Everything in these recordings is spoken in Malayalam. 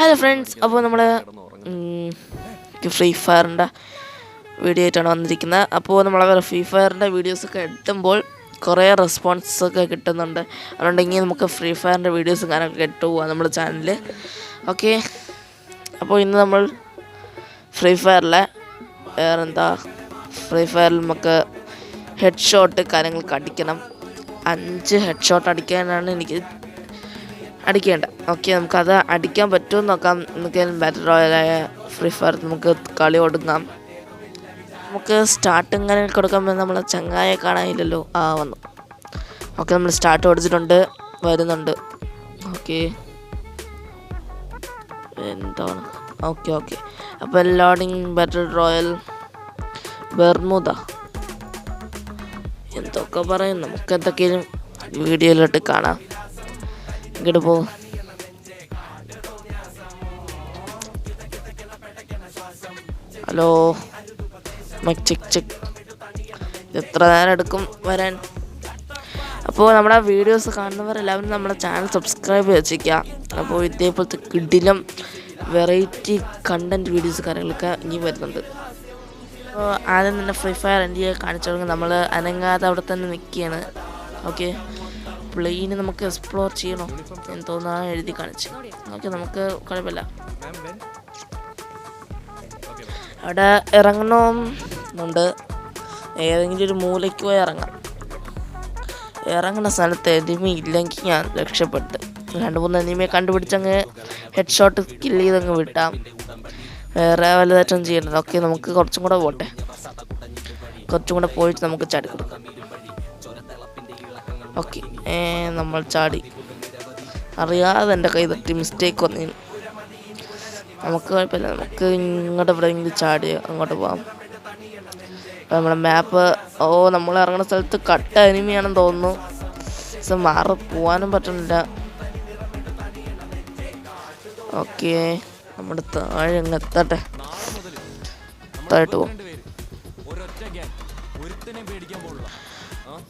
ഹലോ ഫ്രണ്ട്സ് അപ്പോൾ നമ്മൾ ഫ്രീ ഫയറിന്റെ വീഡിയോ ആയിട്ടാണ് വന്നിരിക്കുന്നത്. അപ്പോൾ നമ്മൾ ഫ്രീ ഫയറിന്റെ വീഡിയോസൊക്കെ എത്തുമ്പോൾ കുറേ റെസ്പോൺസൊക്കെ കിട്ടുന്നുണ്ട്. അതുകൊണ്ടെങ്കിൽ നമുക്ക് ഫ്രീ ഫയറിന്റെ വീഡിയോസും കാര്യങ്ങളൊക്കെ ഇട്ട് പോവാം നമ്മുടെ ചാനലിൽ ഓക്കെ അപ്പോൾ ഇന്ന് നമ്മൾ ഫ്രീ ഫയറിലെ വേറെന്താ? ഫ്രീ ഫയറിൽ നമുക്ക് ഹെഡ് ഷോട്ട് കാര്യങ്ങളൊക്കെ അടിക്കണം അഞ്ച് ഹെഡ് ഷോട്ട് അടിക്കാനാണ് എനിക്ക് അടിക്കേണ്ട ഓക്കെ നമുക്കത് അടിക്കാൻ പറ്റുമോ നോക്കാം. നമുക്ക് ബാറ്റർ റോയലായ ഫ്രീ ഫയർ നമുക്ക് കളി ഒടുങ്ങാം. നമുക്ക് സ്റ്റാർട്ട് ഇങ്ങനെ കൊടുക്കുമ്പോൾ നമ്മളെ ചങ്ങായെ കാണാനില്ലല്ലോ. ആ വന്നു. ഓക്കെ നമ്മൾ സ്റ്റാർട്ട് ഓടിച്ചിട്ടുണ്ട്. വരുന്നുണ്ട്. ഓക്കെ. എന്താണ്? Okay okay. അപ്പോൾ ലോഡിങ് ബാറ്റർ റോയൽ ബെർമുദ എന്തൊക്കെ പറയും? നമുക്ക് എന്തൊക്കെയും വീഡിയോയിലോട്ട് കാണാം. ഇങ്ങോട്ട് പോ. ഹലോ മൈക്ക് ചെക്ക് ചെക്ക് എത്ര നേരം എടുക്കും വരാൻ? അപ്പോൾ നമ്മുടെ വീഡിയോസ് കാണുന്നവരെല്ലാവരും നമ്മുടെ ചാനൽ സബ്സ്ക്രൈബ് ചെയ്ത് വെച്ചേക്കുക അപ്പോൾ ഇതേപോലത്തെ കിടിലം വെറൈറ്റി കണ്ടന്റ് വീഡിയോസ് കാര്യങ്ങളൊക്കെ ഇനി വരുന്നുണ്ട്. അപ്പോൾ ആദ്യം തന്നെ ഫ്രീ ഫയർ എന്റെ കാണിച്ചു തുടങ്ങി. നമ്മൾ അനങ്ങാതെ അവിടെ തന്നെ നിൽക്കുകയാണ് ഓക്കെ പ്ലെയിന് നമുക്ക് എക്സ്പ്ലോർ ചെയ്യണോ എന്ന് തോന്നാൻ എഴുതി കാണിച്ചു ഓക്കെ നമുക്ക് കുഴപ്പമില്ല. അവിടെ ഇറങ്ങണമെന്നുണ്ട് ഏതെങ്കിലും ഒരു മൂലയ്ക്ക് പോയി ഇറങ്ങാം. ഇറങ്ങുന്ന സ്ഥലത്ത് എനിമി ഇല്ലെങ്കിൽ ഞാൻ രക്ഷപ്പെട്ട്. രണ്ട് മൂന്ന് എനിമിയെ കണ്ടുപിടിച്ചങ്ങ് ഹെഡ് ഷോട്ട് കില്ല് ചെയ്തങ്ങ് വിട്ടാം. വേറെ വലുതായിട്ടൊന്നും ചെയ്യണ്ടത് ഓക്കെ നമുക്ക് കുറച്ചും കൂടെ പോട്ടെ. കുറച്ചും കൂടെ പോയിട്ട് നമുക്ക് ചാടി കൊടുക്കാം. ഓക്കെ നമ്മൾ ചാടി. അറിയാതെ എന്റെ കൈ തട്ടി മിസ്റ്റേക്ക് വന്നു നമുക്ക് കുഴപ്പമില്ല നമുക്ക് ഇങ്ങോട്ട് എവിടെയെങ്കിലും ചാടി അങ്ങോട്ട് പോവാം. അപ്പോൾ നമ്മുടെ മാപ്പ് ഓ നമ്മൾ ഇറങ്ങുന്ന സ്ഥലത്ത് കട്ട അനിമയാണെന്ന് തോന്നുന്നു. പക്ഷെ മാറി പോവാനും പറ്റുന്നില്ല. ഓക്കെ നമ്മുടെ താഴെ അങ്ങ് എത്തട്ടെ. താഴോട്ട് പോകും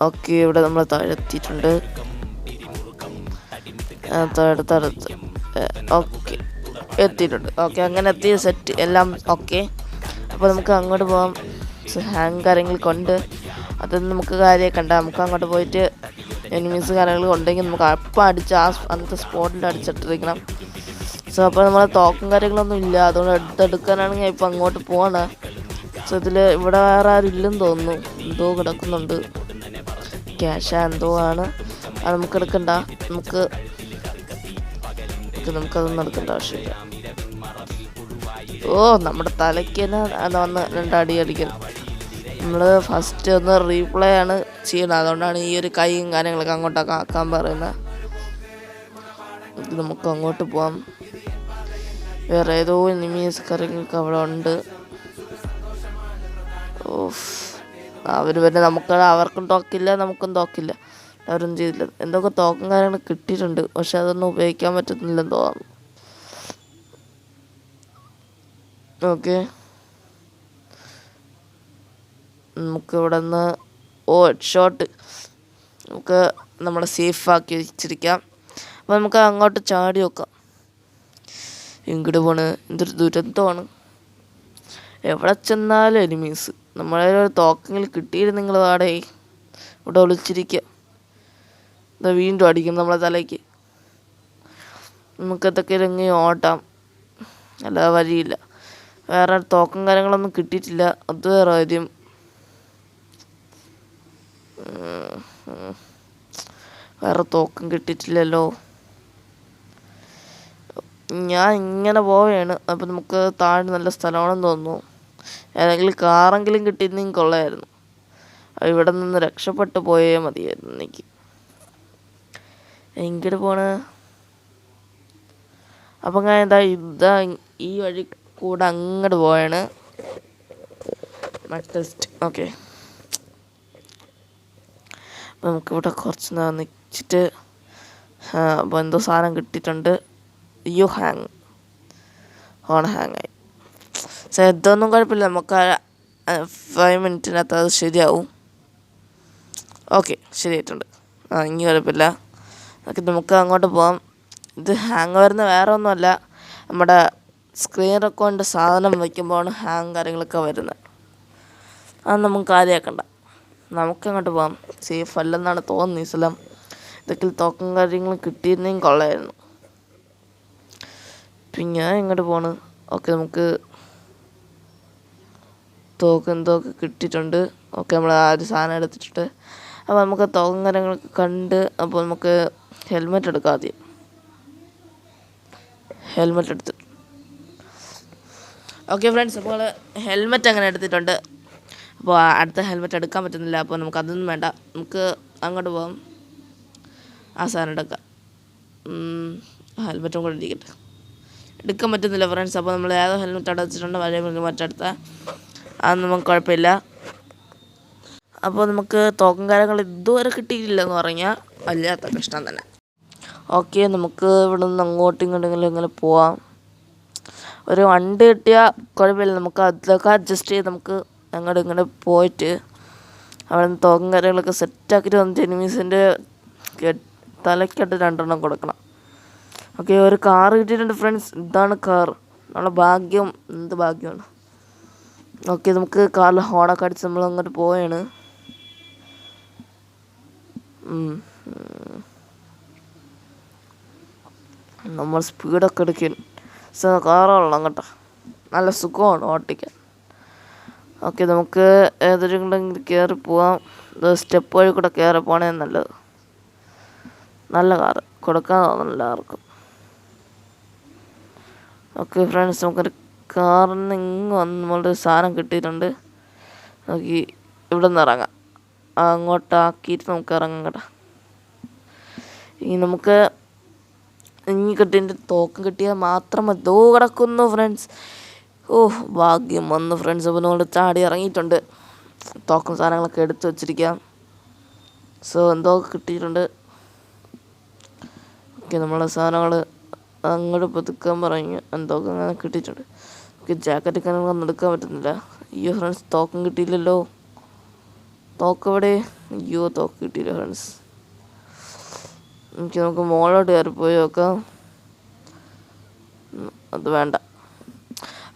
ഓക്കെ ഇവിടെ നമ്മൾ താഴെ എത്തിയിട്ടുണ്ട്. താഴെ താഴെ ഓക്കെ. എത്തിയിട്ടുണ്ട്. ഓക്കെ അങ്ങനെ എത്തി സെറ്റ് എല്ലാം ഓക്കെ അപ്പോൾ നമുക്ക് അങ്ങോട്ട് പോകാം ഹാങ് കാര്യങ്ങൾ കൊണ്ട് അതൊന്നും നമുക്ക് കാര്യം കണ്ട. നമുക്ക് അങ്ങോട്ട് പോയിട്ട് എനിമീസ് കാര്യങ്ങൾ ഉണ്ടെങ്കിൽ നമുക്ക് അപ്പം അടിച്ച് ആ അന്നത്തെ സ്പോട്ടിൽ അടിച്ചിട്ടിരിക്കണം. സോ അപ്പോൾ നമ്മളെ തോക്കും കാര്യങ്ങളൊന്നും ഇല്ല. അതുകൊണ്ട് എടുത്തെടുക്കാനാണെങ്കിൽ ഇപ്പം അങ്ങോട്ട് പോകണം സോ ഇതിൽ ഇവിടെ വേറെ ആരും ഇല്ലെന്ന് തോന്നുന്നു. എന്തോ കിടക്കുന്നുണ്ട്. ക്യാഷ് എന്തോ ആണ്. അത് നമുക്ക് എടുക്കണ്ട. നമുക്ക് നമുക്ക് നമുക്കതൊന്നും നടക്കേണ്ട ആവശ്യമില്ല. ഓ നമ്മുടെ തലയ്ക്ക് തന്നെ അത് വന്ന് രണ്ടടി അടിക്കണം. നമ്മൾ ഫസ്റ്റ് ഒന്ന് റീപ്ലേ ആണ് ചെയ്യണത് അതുകൊണ്ടാണ് ഈ ഒരു കൈയും കാര്യങ്ങളൊക്കെ അങ്ങോട്ടൊക്കെ ആക്കാൻ പറയുന്നത്. നമുക്ക് അങ്ങോട്ട് പോവാം. വേറെ ഏതോ നിമീസ് കാര്യങ്ങളൊക്കെ അവിടെ ഉണ്ട്. ഓഫ് അവർ പിന്നെ നമുക്ക് അവർക്കും തോക്കില്ല നമുക്കും തോക്കില്ല. അവരൊന്നും ചെയ്തില്ല. എന്തൊക്കെ തോക്കം കാര്യങ്ങൾ കിട്ടിയിട്ടുണ്ട്. പക്ഷെ അതൊന്നും ഉപയോഗിക്കാൻ പറ്റുന്നില്ലെന്ന് തോന്നുന്നു. ഓക്കെ. നമുക്ക് ഇവിടെ നിന്ന് ഓ ഷോട്ട്. നമുക്ക് നമ്മളെ സേഫാക്കി വെച്ചിരിക്കാം. അപ്പോൾ നമുക്ക് അങ്ങോട്ട് ചാടി നോക്കാം. ഇങ്ങോട്ട് പോണ്? എന്തൊരു ദുരന്തമാണ്. എവിടെ ചെന്നാലും എനിമീസ്. നമ്മളെ ഒരു തോക്കെങ്കിൽ കിട്ടിയിരുന്നെങ്കിൽ വാടേ. ഇവിടെ ഒളിച്ചിരിക്കുക വീണ്ടും അടിക്കും നമ്മളെ തലയ്ക്ക്. നമുക്ക് ഇതൊക്കെ ഇറങ്ങി ഓട്ടാം. അല്ലാതെ വഴിയില്ല. വേറെ തോക്കും കാര്യങ്ങളൊന്നും കിട്ടിയിട്ടില്ല. അത് വേറെ കാര്യം. വേറെ തോക്കും കിട്ടിയിട്ടില്ലല്ലോ. ഞാൻ ഇങ്ങനെ പോവുകയാണ്. അപ്പം നമുക്ക് താഴെ നല്ല സ്ഥലമാണെന്ന് തോന്നുന്നു. ഏതെങ്കിലും കാറെങ്കിലും കിട്ടിയിരുന്നെങ്കിൽ കൊള്ളായിരുന്നു. ഇവിടെ നിന്ന് രക്ഷപ്പെട്ടു പോയേ മതിയായിരുന്നു എനിക്ക്. എങ്ങോട്ട് പോണ. അപ്പം ഞാൻ എന്താ ഇതാ ഈ വഴി കൂടെ അങ്ങോട്ട് പോയാണ് മറ്റസ്റ്റ് ഓക്കെ അപ്പം നമുക്കിവിടെ കുറച്ച് നേരം നിൽച്ചിട്ട് അപ്പോൾ എന്തോ സാധനം കിട്ടിയിട്ടുണ്ട്. യു ഹാങ് ഓൺ ഹാങ് ആയി. പക്ഷേ ഇതൊന്നും കുഴപ്പമില്ല. നമുക്ക് ഫൈവ് മിനിറ്റിനകത്ത് അത് ശരിയാവും. ഓക്കെ ശരിയായിട്ടുണ്ട്. ആ ഇനി കുഴപ്പമില്ല. ഓക്കെ നമുക്ക് അങ്ങോട്ട് പോവാം. ഇത് ഹാങ് വരുന്ന വേറെ ഒന്നുമല്ല. നമ്മുടെ സ്ക്രീൻ റെക്കോർഡിന്റെ സാധനം വയ്ക്കുമ്പോഴാണ് ഹാങ് കാര്യങ്ങളൊക്കെ വരുന്നത്. അത് നമുക്ക് കാര്യമാക്കണ്ട നമുക്കങ്ങോട്ട് പോകാം സേഫ് അല്ലെന്നാണ് തോന്നുന്നത് ഈ സ്ഥലം. ഇതൊക്കെ തോക്കും കാര്യങ്ങളും കിട്ടിയിരുന്നെങ്കിൽ കൊള്ളായിരുന്നു. പിന്നെ എങ്ങോട്ട് പോണ്. ഓക്കെ നമുക്ക് തോക്ക് എന്തോക്കെ കിട്ടിയിട്ടുണ്ട്. ഓക്കെ നമ്മൾ ആ ഒരു സാധനം എടുത്തിട്ടുണ്ട്. അപ്പോൾ നമുക്ക് തോക്കും കാര്യങ്ങളൊക്കെ കണ്ട് അപ്പോൾ നമുക്ക് ഹെൽമെറ്റ് എടുക്കാം ആദ്യം. ഹെൽമെറ്റ് എടുത്ത്. ഓക്കെ ഫ്രണ്ട്സ് അപ്പോൾ ഹെൽമെറ്റ് അങ്ങനെ എടുത്തിട്ടുണ്ട്. അപ്പോൾ അടുത്ത ഹെൽമെറ്റ് എടുക്കാൻ പറ്റുന്നില്ല അപ്പോൾ നമുക്ക് അതൊന്നും വേണ്ട. നമുക്ക് അങ്ങോട്ട് പോകാം ആ സാധനം എടുക്കാം. ഹെൽമെറ്റും കൂടെ ഇരിക്കട്ടെ. എടുക്കാൻ പറ്റുന്നില്ല ഫ്രണ്ട്സ് അപ്പോൾ നമ്മൾ ഏതോ ഹെൽമെറ്റ് അടച്ചിട്ടുണ്ട് വലിയ മറ്റടുത്ത അതൊന്നും നമുക്ക് കുഴപ്പമില്ല. അപ്പോൾ നമുക്ക് തോക്കും കാര്യങ്ങൾ ഇതുവരെ കിട്ടിയിട്ടില്ല എന്ന് പറഞ്ഞാൽ വല്ലാത്ത കഷ്ടം തന്നെ. ഓക്കെ നമുക്ക് ഇവിടെ നിന്ന് അങ്ങോട്ടും ഇങ്ങോട്ടെങ്കിലും ഇങ്ങനെ പോവാം. ഒരു വണ്ടി കിട്ടിയാൽ കുഴപ്പമില്ല. നമുക്ക് അതിലൊക്കെ അഡ്ജസ്റ്റ് ചെയ്ത് നമുക്ക് അങ്ങോട്ട് ഇങ്ങോട്ട് പോയിട്ട് അവിടെ നിന്ന് തോക്കും കാര്യങ്ങളൊക്കെ സെറ്റാക്കിയിട്ട് വന്നിട്ട് എനിമീസിന്റെ തലയ്ക്കട്ട് രണ്ടെണ്ണം കൊടുക്കണം. ഓക്കെ ഒരു കാർ കിട്ടിയിട്ടുണ്ട് ഫ്രണ്ട്സ് ഇതാണ് കാർ നമ്മളെ ഭാഗ്യം. എന്ത് ഭാഗ്യമാണ്. ഓക്കെ നമുക്ക് കാറിൽ ഹോണൊക്കെ അടിച്ച് നമ്മൾ അങ്ങോട്ട് പോവുകയാണ് നമ്മൾ സ്പീഡൊക്കെ എടുക്കും സോ കാറുള്ള കേട്ടോ നല്ല സുഖമാണ് ഓട്ടിക്കാൻ. ഓക്കെ നമുക്ക് ഏതെങ്കിലും കയറി പോവാം. സ്റ്റെപ്പ് വഴി കൂടെ കയറി പോകണേ നല്ലത്. നല്ല കാറ് കൊടുക്കാൻ തോന്നുന്നില്ല ആർക്കും. ഓക്കെ ഫ്രണ്ട്സ് നമുക്കൊരു കാറിന് ഇങ്ങ് വന്ന് നമ്മളുടെ സാധനം കിട്ടിയിട്ടുണ്ട്. നോക്കി ഇവിടെ നിന്ന് ഇറങ്ങാം. അങ്ങോട്ടാക്കിയിട്ട് നമുക്ക് ഇറങ്ങാം കേട്ടോ. ഇനി നമുക്ക് ഇനി കിട്ടിയതിന്റെ തോക്കം കിട്ടിയാൽ മാത്രം മതി. കിടക്കുന്നു ഫ്രണ്ട്സ് ഓ ഭാഗ്യം വന്നു ഫ്രണ്ട്സ് അപ്പോൾ നമ്മൾ ചാടി ഇറങ്ങിയിട്ടുണ്ട്. തോക്കം സാധനങ്ങളൊക്കെ എടുത്തു വെച്ചിരിക്കാം. സോ എന്തോ കിട്ടിയിട്ടുണ്ട്. ഓക്കെ നമ്മളെ സാധനങ്ങൾ അങ്ങോട്ട് പുതുക്കാൻ പറഞ്ഞു എന്തോ അങ്ങനെ കിട്ടിയിട്ടുണ്ട്. ഓക്കെ ജാക്കറ്റ് കാര്യങ്ങളൊന്നും എടുക്കാൻ പറ്റുന്നില്ല. അയ്യോ ഫ്രണ്ട്സ് തോക്കം കിട്ടിയില്ലല്ലോ. തോക്ക് എവിടെ അയ്യോ തോക്ക് കിട്ടിയില്ല ഫ്രണ്ട്സ് എനിക്ക് നമുക്ക് മോളോട്ട് കയറി പോയി നോക്കാം. അത് വേണ്ട.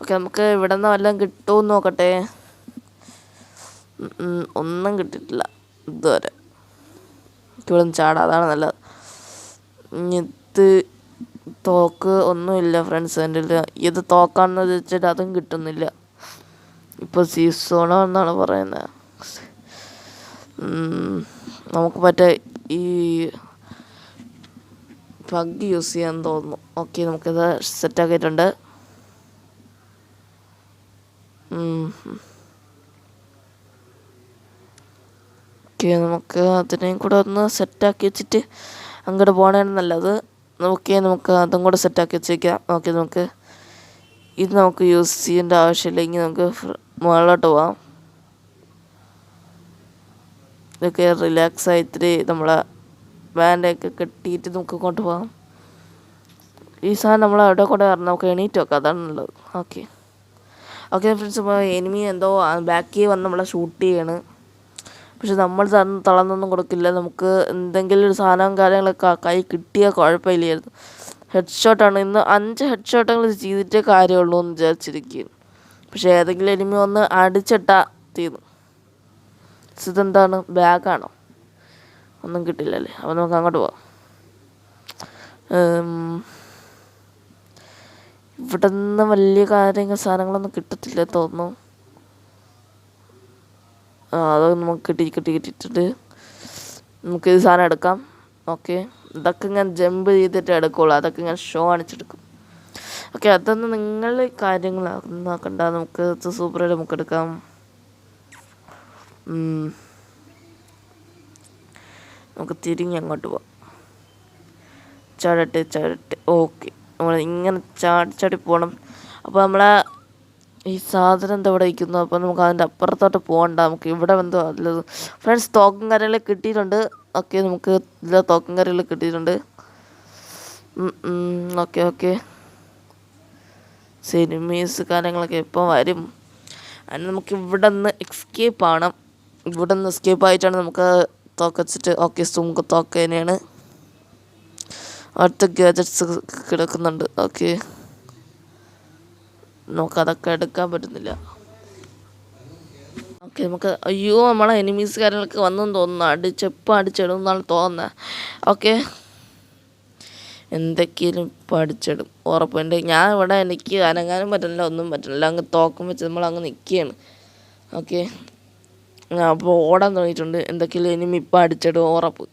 ഓക്കെ നമുക്ക് ഇവിടെ നിന്ന് വല്ലതും കിട്ടുമെന്ന് നോക്കട്ടെ. ഒന്നും കിട്ടിയിട്ടില്ല ഇതുവരെ. ഇവിടെ നിന്ന് ചാടാം അതാണ് നല്ലത്. ഇത് തോക്ക് ഒന്നുമില്ല ഫ്രണ്ട്സ് എന്റെ. ഇത് തോക്കാണെന്ന് വെച്ചിട്ട് അതും കിട്ടുന്നില്ല. ഇപ്പോൾ സീസോണോ എന്നാണ് പറയുന്നത്. നമുക്ക് മറ്റേ ഈ പഗ് യൂസ് ചെയ്യാൻ തോന്നുന്നു ഓക്കെ നമുക്കിത് സെറ്റാക്കിയിട്ടുണ്ട്. ഓക്കെ നമുക്ക് അതിനെയും കൂടെ ഒന്ന് സെറ്റാക്കി വെച്ചിട്ട് അങ്ങോട്ട് പോകണതാണ് നല്ലത്. ഓക്കെ നമുക്ക് അതും കൂടെ സെറ്റാക്കി വെച്ചേക്കാം. ഓക്കെ നമുക്ക് ഇത് നമുക്ക് യൂസ് ചെയ്യേണ്ട ആവശ്യമില്ലെങ്കിൽ നമുക്ക് മുകളിലോട്ട് പോവാം. ഇതൊക്കെ റിലാക്സ് ആയി ഇത്തിരി നമ്മളെ ബാൻഡൊക്കെ കെട്ടിയിട്ട് നമുക്ക് കൊണ്ടുപോകാം ഈ സാധനം നമ്മൾ അവിടെ കൂടെ വരണം. നമുക്ക് എണീറ്റ് വെക്കാം. അതാണ് നല്ലത്. ഓക്കെ. ഓക്കെ ഫ്രണ്ട്സ് ഇപ്പോൾ എനിമി എന്തോ ബാക്കി വന്ന് നമ്മളെ ഷൂട്ട് ചെയ്യാണ്. പക്ഷെ നമ്മൾ തളർന്നൊന്നും കൊടുക്കില്ല. നമുക്ക് എന്തെങ്കിലും ഒരു സാധനവും കാര്യങ്ങളൊക്കെ കൈ കിട്ടിയാൽ കുഴപ്പമില്ലായിരുന്നു. ഹെഡ് ഷോട്ടാണ് ഇന്ന് അഞ്ച് ഹെഡ് ഷോട്ടങ്ങൾ ചെയ്തിട്ടേ കാര്യമുള്ളൂ എന്ന് വിചാരിച്ചിരിക്കുന്നു പക്ഷെ ഏതെങ്കിലും എനിമി ഒന്ന് അടിച്ചിട്ടാ തീർന്നു. ഇതെന്താണ്? ബാഗാണോ ഒന്നും കിട്ടില്ലല്ലേ. അപ്പോൾ നമുക്ക് അങ്ങോട്ട് പോവാം. ഇവിടെ നിന്ന് വലിയ കാര്യങ്ങൾ സാധനങ്ങളൊന്നും കിട്ടത്തില്ല തോന്നുന്നു. ആ അത് നമുക്ക് കിട്ടി കിട്ടി കിട്ടിയിട്ടുണ്ട്. നമുക്ക് ഈ സാധനം എടുക്കാം. ഓക്കെ. ഇതൊക്കെ ഞാൻ ജമ്പ് ചെയ്തിട്ട് എടുക്കുള്ളൂ. അതൊക്കെ ഞാൻ ഷോ അണിച്ചെടുക്കും ഓക്കെ അതൊന്നും നിങ്ങൾ കാര്യങ്ങൾ നോക്കണ്ട നമുക്ക് സൂപ്പറായിട്ട് നമുക്ക് എടുക്കാം. നമുക്ക് തിരിഞ്ഞ് അങ്ങോട്ട് പോവാം. ചാടട്ടെ ചാടട്ടെ ഓക്കെ നമ്മൾ ഇങ്ങനെ ചാടി ചാടി പോകണം അപ്പോൾ നമ്മളെ ഈ സാധനം എന്താ ഇവിടെ വയ്ക്കുന്നു അപ്പോൾ നമുക്ക് അതിന്റെ അപ്പുറത്തോട്ട് പോകണ്ട. നമുക്ക് ഇവിടെ എന്തോ അതിൽ ഫ്രണ്ട്സ് തോക്കും കാര്യങ്ങൾ കിട്ടിയിട്ടുണ്ട്. ഓക്കെ നമുക്ക് ഇതിലെ തോക്കും കാര്യങ്ങൾ കിട്ടിയിട്ടുണ്ട്. ഓക്കെ ഓക്കെ സിനിമീസ് കാര്യങ്ങളൊക്കെ എപ്പോൾ വരും. അതിന് നമുക്ക് ഇവിടെ നിന്ന് എക്സ്കേപ്പ് ആണ് ഇവിടെ നിന്ന് എസ്കേപ്പ് ആയിട്ടാണ് നമുക്ക് തോക്കച്ചിട്ട് ഓക്കെ നമുക്ക് തോക്ക തന്നെയാണ്. അടുത്ത ഗാജറ്റ്സ് കിടക്കുന്നുണ്ട്. ഓക്കെ. നമുക്ക് അതൊക്കെ എടുക്കാൻ പറ്റുന്നില്ല. ഓക്കെ നമുക്ക് അയ്യോ നമ്മളെ എനിമീസ് കാര്യങ്ങളൊക്കെ വന്നെന്ന് തോന്നുന്നു. അടിച്ചെപ്പം അടിച്ചിടും എന്നാണ് തോന്നുന്നത് ഓക്കെ. എന്തൊക്കെയാലും പഠിച്ചിടും ഉറപ്പുണ്ട്. ഞാൻ ഇവിടെ എനിക്ക് അനങ്ങാനും പറ്റുന്നില്ല ഒന്നും പറ്റുന്നില്ല. അങ്ങ് തോക്കം വെച്ച് നമ്മൾ അങ്ങ് നിൽക്കുകയാണ്. ഓക്കെ. അപ്പോൾ ഓടാൻ തുടങ്ങിയിട്ടുണ്ട്. എന്തൊക്കെയാലും എനിമി ഇപ്പം അടിച്ചിടും ഉറപ്പ്.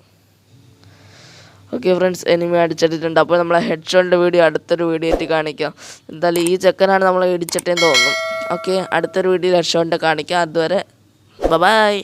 ഓക്കെ ഫ്രണ്ട്സ് എനിമി അടിച്ചിട്ടിട്ടുണ്ട് അപ്പോൾ നമ്മളെ ഹെഡ് ഷോട്ടിന്റെ വീഡിയോ അടുത്തൊരു വീഡിയോ ആയിട്ട് കാണിക്കാം. എന്തായാലും ഈ ചെക്കനാണ് നമ്മളെ ഇടിച്ചിട്ടേന്ന് തോന്നുന്നു. ഓക്കെ അടുത്തൊരു വീഡിയോയിൽ ഹെഡ് ഷോട്ടിന്റെ കാണിക്കാം. അതുവരെ ബൈ